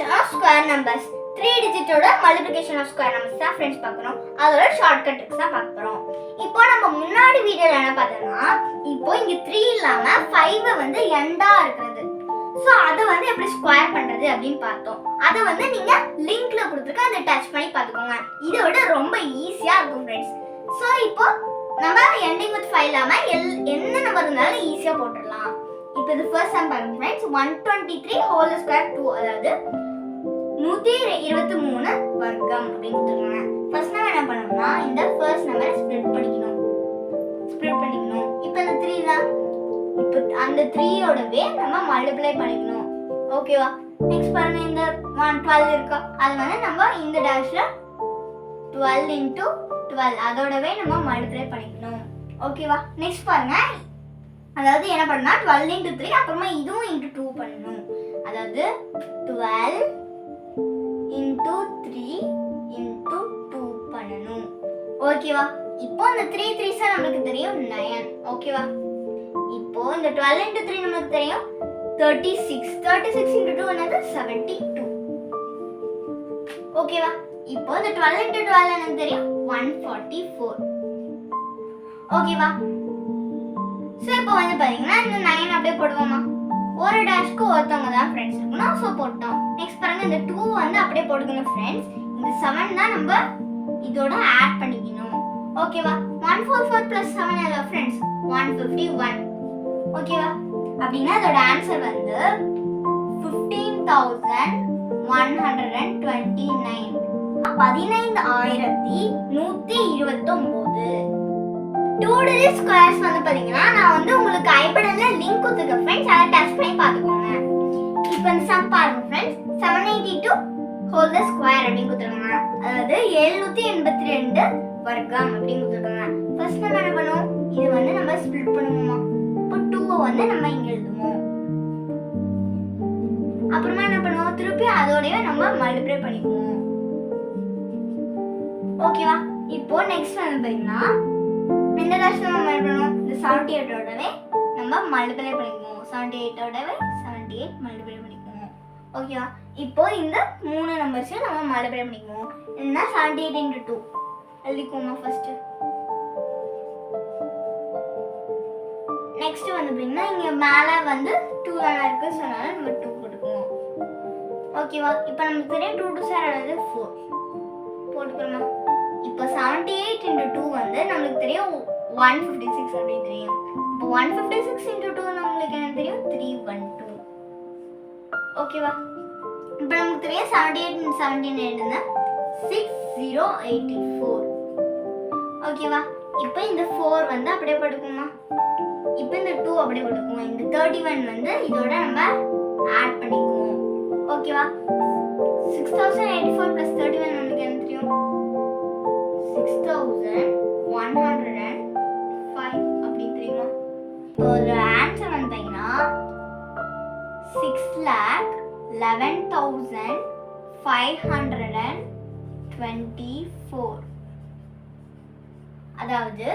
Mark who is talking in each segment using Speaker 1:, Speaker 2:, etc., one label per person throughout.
Speaker 1: Multiplication of square numbers three டிஜிட்டோட multiplication of square numbers தான் friends பார்க்குறோம் அதோட shortcut tricks தான் பார்க்க போகிறோம் இப்போ நம்ம முன்னாடி வீடியோவில் என்ன பார்த்தோம்னா இப்போ இங்கே த்ரீ இல்லாமல் ஃபைவ் வந்து எண்டாக இருக்கிறது. ஸோ அதை வந்து எப்படி ஸ்கொயர் பண்ணுறது அப்படின்னு பார்த்தோம். அதை வந்து நீங்கள் லிங்க்ல கொடுத்துருக்க அதை டச் பண்ணி பார்த்துக்கோங்க. இதை விட ரொம்ப ஈஸியாக இருக்கும் ஃப்ரெண்ட்ஸ் ஸோ இப்போ நம்ம எண்டிங் வித் ஃபைவ் இல்லாமல் எல் என்ன நம்பர் இருந்தாலும் ஈஸியாக போட்டுடலாம். இப்போ இது ஃபர்ஸ்ட் சம் பாருங்க friends one twenty three whole square two அதாவது நூற்றி இருபத்தி மூணு வர்க்கம் அப்படின்னு கொடுத்துருக்காங்க. ஃபர்ஸ்ட் நம்ம என்ன பண்ணணும்னா இந்த ஃபர்ஸ்ட் நம்பரை ஸ்ப்ளிட் பண்ணிக்கணும். ஸ்ப்ளிட் பண்ணிக்கணும். இப்போ இந்த த்ரீ தான். இப்போ அந்த த்ரீயோடவே நம்ம மல்டிப்ளை பண்ணிக்கணும். ஓகேவா நெக்ஸ்ட் பாருங்க இந்த ஒன் டுவெல் இருக்கா? அது வந்து நம்ம இந்த டேஷில் டுவெல் இன்ட்டு டுவெல் அதோடவே நம்ம மல்டிப்ளை பண்ணிக்கணும். ஓகேவா நெக்ஸ்ட் பாருங்க. அதாவது என்ன பண்ணா டுவெல் இன்ட்டு த்ரீ அப்புறமா இதுவும் இன்ட்டு டூ பண்ணணும். அதாவது twelve into three into two பண்ணணும். ஓகேவா? இப்போ இந்த த்ரீ த்ரீஸாக நம்மளுக்கு தெரியும் நயன் ஓகேவா? இப்போ இந்த டுவெல் இன்டூ த்ரீ நம்மளுக்கு தெரியும் thirty six. Thirty six into two என்னது? Seventy two. ஓகேவா? இப்போ இந்த டுவெல் இன்டூ டுவெல் எனக்கு தெரியும்? One forty four. ஓகேவா? ஸோ இப்போ வந்து பார்த்தீங்கன்னா இந்த நயன் அப்படியே போடுவோமா? ஒரு டேஷ்க்கு ஒருத்தவங்க தான் ஃப்ரெண்ட்ஸ் இருக்கணும் ஸோ போட்டோம். நெக்ஸ்ட் பாருங்க இந்த டூ வந்து அப்படியே போட்டுக்கணும் ஃப்ரெண்ட்ஸ் இந்த செவன் தான் நம்ம இதோட ஆட் பண்ணிக்கணும். ஓகேவா one four four plus seven இல்லை ஃப்ரெண்ட்ஸ் ஒன் ஃபிஃப்டி ஒன் ஓகேவா அப்படின்னா அதோட ஆன்சர் வந்து fifteen thousand one hundred and twenty nine பதினைந்து ஆயிரத்தி நூற்றி இருபத்தொம்போது. டூ டிஜிட் ஸ்கொயர்ஸ் வந்து பார்த்தீங்கன்னா நான் வந்து உங்களுக்கு ஐபடன்ல லிங்க் கொடுத்துருக்கேன் ஃப்ரெண்ட்ஸ் அதை டச் பண்ணி பார்த்துக்கோங்க. இப்போ இந்த சம் பாருங்க friends seven eighty two whole the square அப்படின்னு கொடுத்துருக்காங்க. அதாவது எழுநூத்தி எண்பத்தி ரெண்டு வர்க்கம் அப்படின்னு கொடுத்துருக்காங்க. ஃபர்ஸ்ட் நம்ம என்ன பண்ணுவோம்? இது வந்து நம்ம ஸ்ப்ளிட் பண்ணுவோமா? இப்போ டூவை வந்து நம்ம இங்கே எழுதுவோம். அப்புறமா என்ன பண்ணுவோம்? திருப்பி அதோடய நம்ம மல்டிப்ளை பண்ணிக்குவோம். ஓகேவா இப்போ நெக்ஸ்ட் வந்து பார்த்தீங்கன்னா இந்த ராசி நம்ம மல்டிப்ளை இந்த செவன்டி எயிட்டோடவே நம்ம மல்டிப்ளை பண்ணிக்குவோம். செவன்டி எயிட்டோடவே செவன்டி எயிட் மல்டிப்ளை பண்ணிக்குவோம் ஓகேவா இப்போ இந்த மூணு நம்பர்ஸையும் நம்ம மல்டிப்ளை பண்ணிக்குவோம். என்ன? செவன்டி எயிட் இன்ட்டு டூ எழுதிக்குவோமா ஃபர்ஸ்ட்டு நெக்ஸ்ட் வந்து அப்படின்னா இங்கே மேலே வந்து டூ தானே இருக்கு. சொன்னாலும் நம்ம டூ போட்டுக்குவோம். ஓகேவா இப்போ நமக்கு தெரியும் டூ டூ சார் வந்து ஃபோர் போட்டுக்கிறோமா? இப்போ செவன்டி எயிட் இன்ட்டு டூ வந்து நம்மளுக்கு தெரியும் ஒன் ஃபிஃப்டி சிக்ஸ் அப்படின்னு தெரியும். இப்போ one fifty six into two நம்மளுக்கு என்ன தெரியும்? த்ரீ ஒன் டூ ஓகேவா இப்போ நமக்கு தெரியும் செவன்டி எயிட் செவன்டீன் எயிட்னா சிக்ஸ் ஜீரோ எயிட்டி ஃபோர் ஓகேவா இப்போ இந்த ஃபோர் வந்து அப்படியே படுக்குமா இப்போ இந்த டூ அப்படியே படுக்குமா இந்த தேர்ட்டி ஒன் வந்து இதோட நம்ம ஆட் பண்ணிக்குவோம். ஓகேவா lakh eleven thousand five hundred and twenty four அதாவது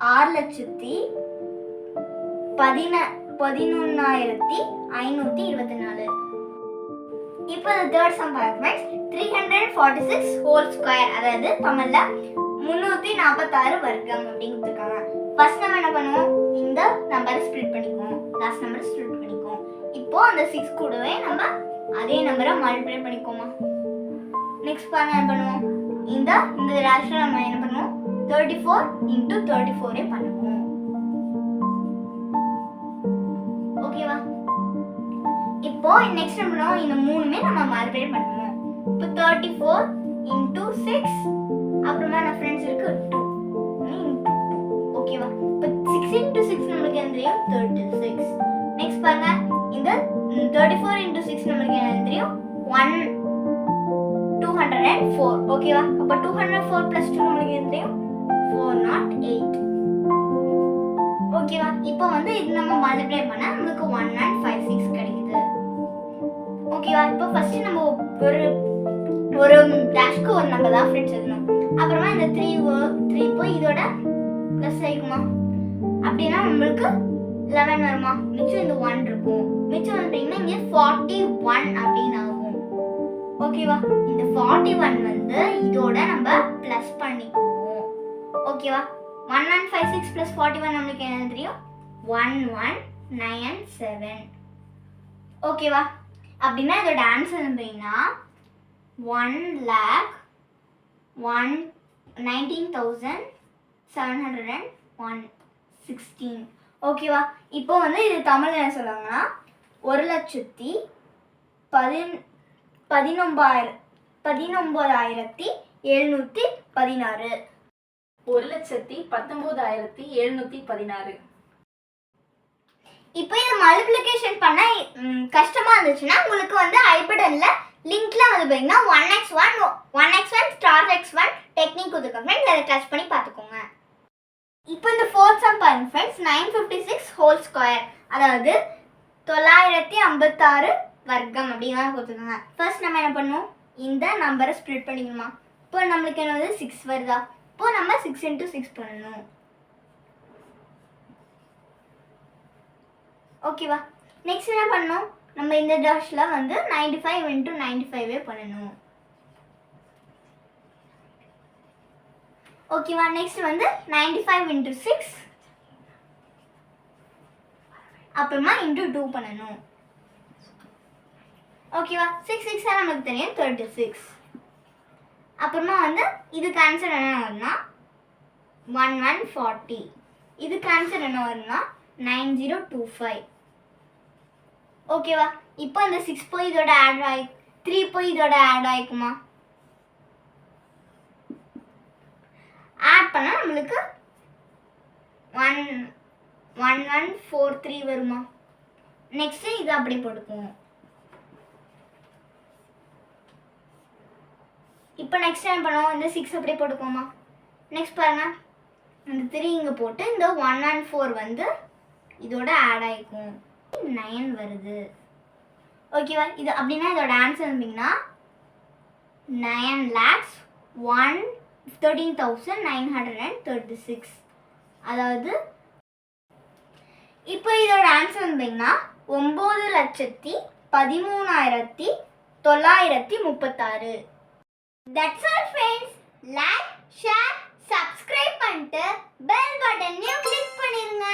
Speaker 1: ஆறு லட்சத்தி பதின பதினொன்னாயிரத்தி ஐநூற்றி இருபத்தி நாலு இப்போ இந்த தேர்ட் சம் பாருங்க three hundred forty six whole square அதாவது தமிழில் முந்நூற்றி நாற்பத்தாறு வர்க்கம் அப்படின்னு கொடுத்துருக்காங்க. ஃபர்ஸ்ட் நம்ம என்ன பண்ணுவோம்? இந்த நம்பரை ஸ்ப்ளிட் பண்ணிக்குவோம். லாஸ்ட் நம்பரை ஸ்ப்ளிட் பண்ணிக்குவோம். இப்போ அந்த சிக்ஸ் கூடவே நம்ம அதே நம்பரை மல்டிப்ளை பண்ணிக்கோமா நெக்ஸ்ட் பாருங்க என்ன பண்ணுவோம்? இந்த இந்த ரேஷனை நம்ம என்ன பண்ணுவோம்? தேர்ட்டி ஃபோர் இன்டூ தேர்ட்டி ஃபோரே பண்ணுவோம் ஓகேவா இப்போ நெக்ஸ்ட் என்ன பண்ணுவோம்? இந்த மூணுமே நம்ம மல்டிப்ளை பண்ணுவோம். இப்போ தேர்ட்டி ஃபோர் இன்டூ சிக்ஸ் அப்புறமா நான் ஃப்ரெண்ட்ஸ் இருக்கு? டூ இன்டூ டூ ஓகேவா இப்போ சிக்ஸ் இன்டூ சிக்ஸ் நம்மளுக்கு என்ன தெரியும்? தேர்ட்டி இந்த தேர்ட்டி ஃபோர் இன்டூ சிக்ஸ் நம்மளுக்கு என்ன தெரியும்? One two hundred and four ஓகேவா அப்போ two hundred four plus two நம்மளுக்கு என்ன தெரியும்? ஃபோர் நாட் எயிட் ஓகேவா இப்போ வந்து இது நம்ம மல்டிப்ளை பண்ணால் நம்மளுக்கு ஒன் அண்ட் ஃபைவ் சிக்ஸ் கிடைக்குது. ஓகேவா இப்போ ஃபர்ஸ்ட் நம்ம ஒரு ஒரு டேஷ்க்கு ஒரு நம்பர் தான் ஃப்ரெண்ட்ஸ் எழுதணும். அப்புறமா இந்த த்ரீ த்ரீ போய் இதோட ப்ளஸ் ஆகிக்குமா அப்படின்னா நம்மளுக்கு லெவன் வருமா மிச்சம் இந்த ஒன் இருக்கும். மிச்சம் வந்துட்டீங்கன்னா இங்கே ஃபார்ட்டி ஒன் அப்படின்னு ஆகும். ஓகேவா இந்த ஃபார்ட்டி ஒன் வந்து இதோட நம்ம ப்ளஸ் பண்ணிக்குவோம். ஓகேவா one one five six plus forty one நம்மளுக்கு என்ன தெரியும்? ஒன் ஒன் நைன் செவன் ஓகேவா அப்படின்னா இதோட answer நம்புறீங்கன்னா one lakh one nineteen thousand seven hundred and one sixteen ஓகேவா? இப்போ வந்து இது தமிழ் என்ன சொல்லுவாங்கன்னா ஒரு லட்சத்தி பதின் பதினொம்பாயிரம் பதினொம்பதாயிரத்தி எழுநூற்றி பதினாறு.
Speaker 2: ஒரு லட்சத்தி பத்தொன்பதாயிரத்தி எழுநூத்தி பதினாறு.
Speaker 1: இப்போ இது மல்டிப்ளிகேஷன் பண்ண ம், கஷ்டமா இருந்துச்சுன்னா உங்களுக்கு வந்து ஐபடன்ல லிங்க்ல வந்து பார்த்தீங்கன்னா one X one one X one star X one technique friends அதை டச் பண்ணி பார்த்துக்கோங்க. இப்போ இந்த ஃபோர்த் சம் பாருங்க friends nine fifty six whole square அதாவது தொள்ளாயிரத்தி ஐம்பத்தாறு வர்க்கம் அப்படின்னு தான் கொடுத்துருக்காங்க. ஃபர்ஸ்ட் நம்ம என்ன பண்ணுவோம்? இந்த நம்பரை ஸ்ப்ளிட் பண்ணிக்கணுமா? இப்போ நம்மளுக்கு என்ன வந்து சிக்ஸ் வருதா? இப்போ நம்ம சிக்ஸ் இன்ட்டு சிக்ஸ் பண்ணணும். ஓகேவா நெக்ஸ்ட் என்ன பண்ணணும்? நம்ம இந்த டேஷில் வந்து நைன்டி ஃபைவ் இன்ட்டு நைன்டி ஃபைவே பண்ணணும். ஓகேவா நெக்ஸ்ட் வந்து நைன்டி ஃபைவ் இன்ட்டு சிக்ஸ் அப்புறமா இன்ட்டு டூ பண்ணணும். ஓகேவா சிக்ஸ் சிக்ஸாக நமக்கு தெரியும் தேர்ட்டி சிக்ஸ் அப்புறமா வந்து இதுக்கு ஆன்சர் என்ன வரும்னா ஒன் ஒன் ஃபார்ட்டி இதுக்கு ஆன்சர் என்ன வரும்னா நைன் ஜீரோ டூ ஃபைவ் ஓகேவா இப்போ இந்த சிக்ஸ் போய் இதோட ஆட் ஆகி த்ரீ போய் இதோட ஆட் ஆகிக்குமா ஆட் பண்ணால் நம்மளுக்கு one one one four three வருமா? நெக்ஸ்ட்டு இது அப்படி போட்டுக்குவோம். இப்போ நெக்ஸ்ட் என்ன பண்ணுவோம்? இந்த சிக்ஸ் அப்படியே போட்டுக்கோமா நெக்ஸ்ட் பாருங்கள் இந்த த்ரீ இங்கே போட்டு இந்த ஒன் அண்ட் ஃபோர் வந்து இதோட ஆட் ஆகிக்கும் நைன் வருது. ஓகேவா இது அப்படின்னா இதோட ஆன்சர் வந்தீங்கன்னா nine lakhs one thirteen thousand nine hundred and thirty six அதாவது இப்போ இதோட ஆன்சர் வந்தீங்கன்னா ஒம்பது லட்சத்தி பதிமூணாயிரத்தி தொள்ளாயிரத்தி முப்பத்தாறு. That's all friends like share subscribe பண்ணிட்டு பெல் பட்டனையும் கிளிக் பண்ணிருங்க.